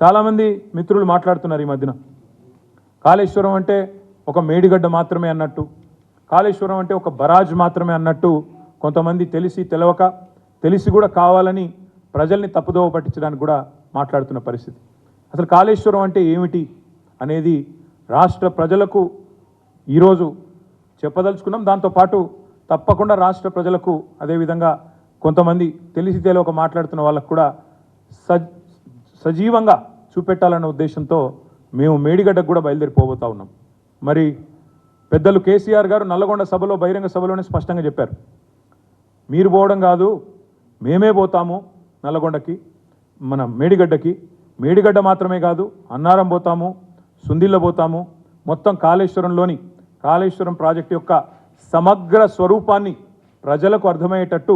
చాలామంది మిత్రులు మాట్లాడుతున్నారు ఈ మధ్యన. కాళేశ్వరం అంటే ఒక మేడిగడ్డ మాత్రమే అన్నట్టు. కాళేశ్వరం అంటే ఒక బరాజ్ మాత్రమే అన్నట్టు కొంతమంది తెలిసి తెలవక తెలిసి కూడా కావాలని ప్రజల్ని తప్పుదోవ పట్టించడానికి కూడా మాట్లాడుతున్న పరిస్థితి. అసలు కాళేశ్వరం అంటే ఏమిటి అనేది రాష్ట్ర ప్రజలకు ఈరోజు చెప్పదలుచుకున్నాం. దాంతోపాటు తప్పకుండా రాష్ట్ర ప్రజలకు అదేవిధంగా కొంతమంది తెలిసి తెలియక మాట్లాడుతున్న వాళ్ళకు కూడా సజ్ సజీవంగా చూపెట్టాలన్న ఉద్దేశంతో మేము మేడిగడ్డకు కూడా బయలుదేరిపోబోతా ఉన్నాం. మరి పెద్దలు కేసీఆర్ గారు నల్లగొండ సభలో బహిరంగ సభలోనే స్పష్టంగా చెప్పారు. మీరు పోవడం కాదు మేమే పోతాము నల్లగొండకి మన మేడిగడ్డకి. మేడిగడ్డ మాత్రమే కాదు అన్నారం పోతాము సుందిల్ల పోతాము. మొత్తం కాళేశ్వరంలోని కాళేశ్వరం ప్రాజెక్టు యొక్క సమగ్ర స్వరూపాన్ని ప్రజలకు అర్థమయ్యేటట్టు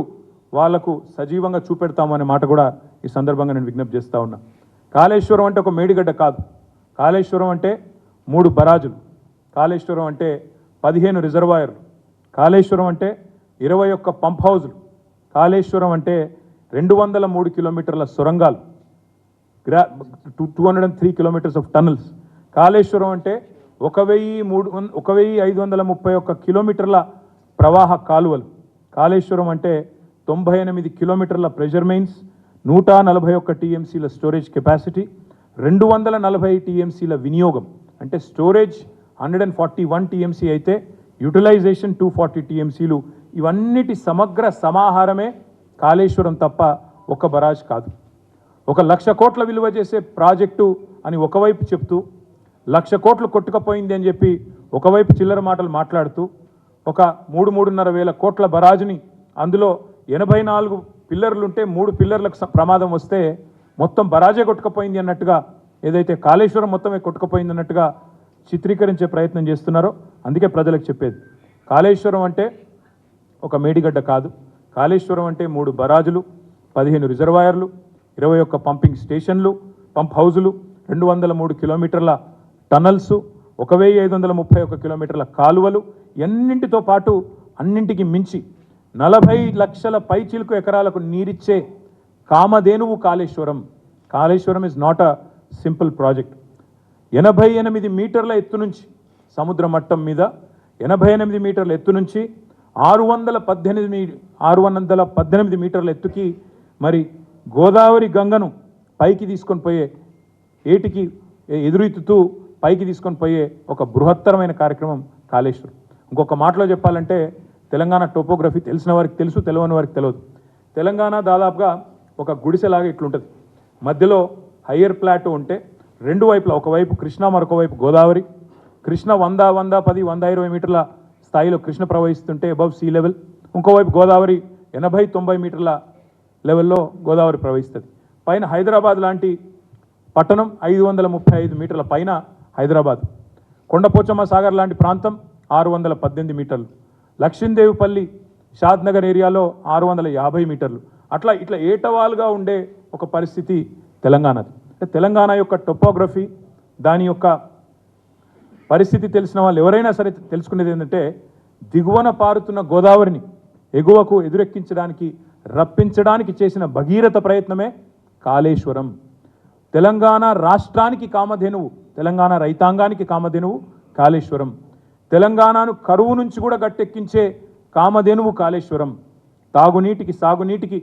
వాళ్ళకు సజీవంగా చూపెడతాము అనే మాట కూడా ఈ సందర్భంగా నేను విజ్ఞప్తి చేస్తా ఉన్నా. కాళేశ్వరం అంటే ఒక మేడిగడ్డ కాదు. కాళేశ్వరం అంటే మూడు బరాజులు. కాళేశ్వరం అంటే పదిహేను రిజర్వాయర్లు. కాళేశ్వరం అంటే ఇరవై ఒక్క పంప్ హౌజులు. కాళేశ్వరం అంటే రెండు వందల మూడు కిలోమీటర్ల సొరంగాలు. గ్రా two two hundred and three kilometres of tunnels Kaleshwaram అంటే ఒక వెయ్యి మూడు వం- ఒక వెయ్యి ఐదు వందల ముప్పై ఒక్క కిలోమీటర్ల ప్రవాహ కాలువలు. కాళేశ్వరం అంటే తొంభై ఎనిమిది కిలోమీటర్ల ప్రెషర్ మెయిన్స్. నూట నలభై ఒక్క టీఎంసీల స్టోరేజ్ కెపాసిటీ రెండు వందల నలభై టీఎంసీల వినియోగం. అంటే storage hundred and forty one TMC అయితే యూటిలైజేషన్ టూ ఫార్టీ టీఎంసీలు ఇవన్నిటి సమగ్ర సమాహారమే కాళేశ్వరం తప్ప ఒక బరాజ్ కాదు. ఒక లక్ష కోట్ల విలువ చేసే ప్రాజెక్టు అని ఒకవైపు చెప్తూ లక్ష కోట్లు కొట్టుకపోయింది అని చెప్పి ఒకవైపు చిల్లర మాటలు మాట్లాడుతూ ఒక మూడు మూడున్నర వేల కోట్ల బరాజుని అందులో ఎనభై నాలుగు పిల్లర్లు ఉంటే మూడు పిల్లర్లకు స- ప్రమాదం వస్తే మొత్తం బరాజే కొట్టుకుపోయింది అన్నట్టుగా ఏదైతే కాళేశ్వరం మొత్తమే కొట్టుకుపోయింది అన్నట్టుగా చిత్రీకరించే ప్రయత్నం చేస్తున్నారో అందుకే ప్రజలకు చెప్పేది. కాళేశ్వరం అంటే ఒక మేడిగడ్డ కాదు. కాళేశ్వరం అంటే మూడు బరాజులు పదిహేను రిజర్వాయర్లు ఇరవై ఒక్క పంపింగ్ స్టేషన్లు పంప్ హౌజులు రెండు వందల మూడు కిలోమీటర్ల టనల్స్ ఒక వెయ్యి ఐదు వందల ముప్పై ఒక్క కిలోమీటర్ల కాలువలు ఎన్నింటితో పాటు అన్నింటికి మించి నలభై లక్షల పైచిలుకు ఎకరాలకు నీరిచ్చే కామధేనువు Kaleshwaram. Kaleshwaram is not a simple project ఎనభై ఎనిమిది మీటర్ల ఎత్తు నుంచి సముద్ర మట్టం మీద ఎనభై ఎనిమిది మీటర్ల ఎత్తు నుంచి ఆరు వందల పద్దెనిమిది మీ ఆరు వందల పద్దెనిమిది మీటర్ల ఎత్తుకి మరి గోదావరి గంగను పైకి తీసుకొని పోయే ఏటికి ఎదురెత్తుతూ పైకి తీసుకొని పోయే ఒక బృహత్తరమైన కార్యక్రమం కాళేశ్వరం. ఇంకొక మాటలో చెప్పాలంటే తెలంగాణ టోపోగ్రఫీ తెలిసిన వారికి తెలుసు తెలియని వారికి తెలియదు తెలంగాణ దాదాపుగా ఒక గుడిసెలాగా ఇట్లుంటుంది. మధ్యలో హయ్యర్ ప్లాటో ఉంటే రెండు వైపులా ఒకవైపు కృష్ణ మరొక వైపు గోదావరి. కృష్ణ వంద వంద పది వంద ఇరవై మీటర్ల స్థాయిలో కృష్ణ ప్రవహిస్తుంటే అబవ్ సీ లెవెల్ ఇంకోవైపు గోదావరి ఎనభై తొంభై మీటర్ల లెవెల్లో గోదావరి ప్రవహిస్తుంది. పైన హైదరాబాద్ లాంటి పట్టణం ఐదు వందల ముప్పై ఐదు మీటర్ల పైన హైదరాబాద్. కొండపోచమ్మ సాగర్ లాంటి ప్రాంతం ఆరు వందల పద్దెనిమిది మీటర్లు. లక్ష్మీదేవిపల్లి షాద్నగర్ ఏరియాలో ఆరు వందల యాభై మీటర్లు. అట్లా ఇట్లా ఏటవాలుగా ఉండే ఒక పరిస్థితి తెలంగాణది. అంటే తెలంగాణ యొక్క టొపోగ్రఫీ దాని యొక్క పరిస్థితి తెలిసిన వాళ్ళు ఎవరైనా సరే తెలుసుకునేది ఏంటంటే దిగువన పారుతున్న గోదావరిని ఎగువకు ఎదురెక్కించడానికి రప్పించడానికి చేసిన భగీరథ ప్రయత్నమే కాళేశ్వరం. తెలంగాణ రాష్ట్రానికి కామధేనువు తెలంగాణ రైతాంగానికి కామధేనువు కాళేశ్వరం. తెలంగాణను కరువు నుంచి కూడా గట్టెక్కించే కామధేనువు కాళేశ్వరం. తాగునీటికి సాగునీటికి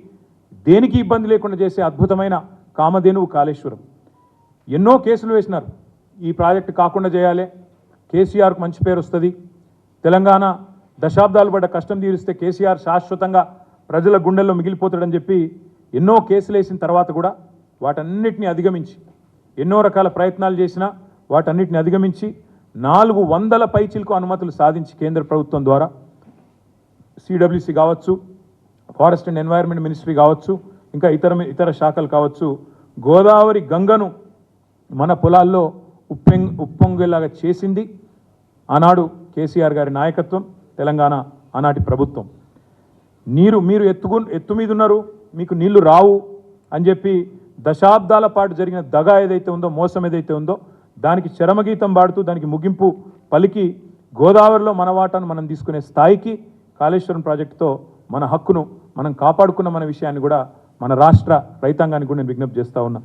దేనికి ఇబ్బంది లేకుండా చేసే అద్భుతమైన కామధేనువు కాళేశ్వరం. ఎన్నో కేసులు వేసినారు. ఈ ప్రాజెక్టు కాకుండా చేయాలి. కేసీఆర్కు మంచి పేరు వస్తుంది. తెలంగాణ దశాబ్దాలు పడ్డ కష్టం తీరిస్తే కేసీఆర్ శాశ్వతంగా ప్రజల గుండెల్లో మిగిలిపోతాడని చెప్పి ఎన్నో కేసులు వేసిన తర్వాత కూడా వాటన్నిటిని అధిగమించి ఎన్నో రకాల ప్రయత్నాలు చేసినా వాటన్నిటిని అధిగమించి నాలుగు వందల పైచిలకు అనుమతులు సాధించి కేంద్ర ప్రభుత్వం ద్వారా సిడబ్ల్యూసి కావచ్చు ఫారెస్ట్ అండ్ ఎన్వైర్న్మెంట్ మినిస్ట్రీ కావచ్చు ఇంకా ఇతర ఇతర శాఖలు కావచ్చు గోదావరి గంగను మన పొలాల్లో ఉప్పెంగ్ ఉప్పొంగేలాగా చేసింది ఆనాడు కేసీఆర్ గారి నాయకత్వం తెలంగాణ ఆనాటి ప్రభుత్వం. నీరు మీరు ఎత్తుకు ఎత్తు మీద ఉన్నారు మీకు నీళ్ళు రావు అని చెప్పి దశాబ్దాల పాటు జరిగిన దగ ఏదైతే ఉందో మోసం ఏదైతే ఉందో దానికి చరమగీతం పాడుతూ దానికి ముగింపు పలికి గోదావరిలో మన వాటాను మనం తీసుకునే స్థాయికి కాళేశ్వరం ప్రాజెక్టుతో మన హక్కును మనం కాపాడుకున్న మన విషయాన్ని కూడా మన రాష్ట్ర రైతాంగానికి కూడా నేను విజ్ఞప్తి చేస్తూ ఉన్నా.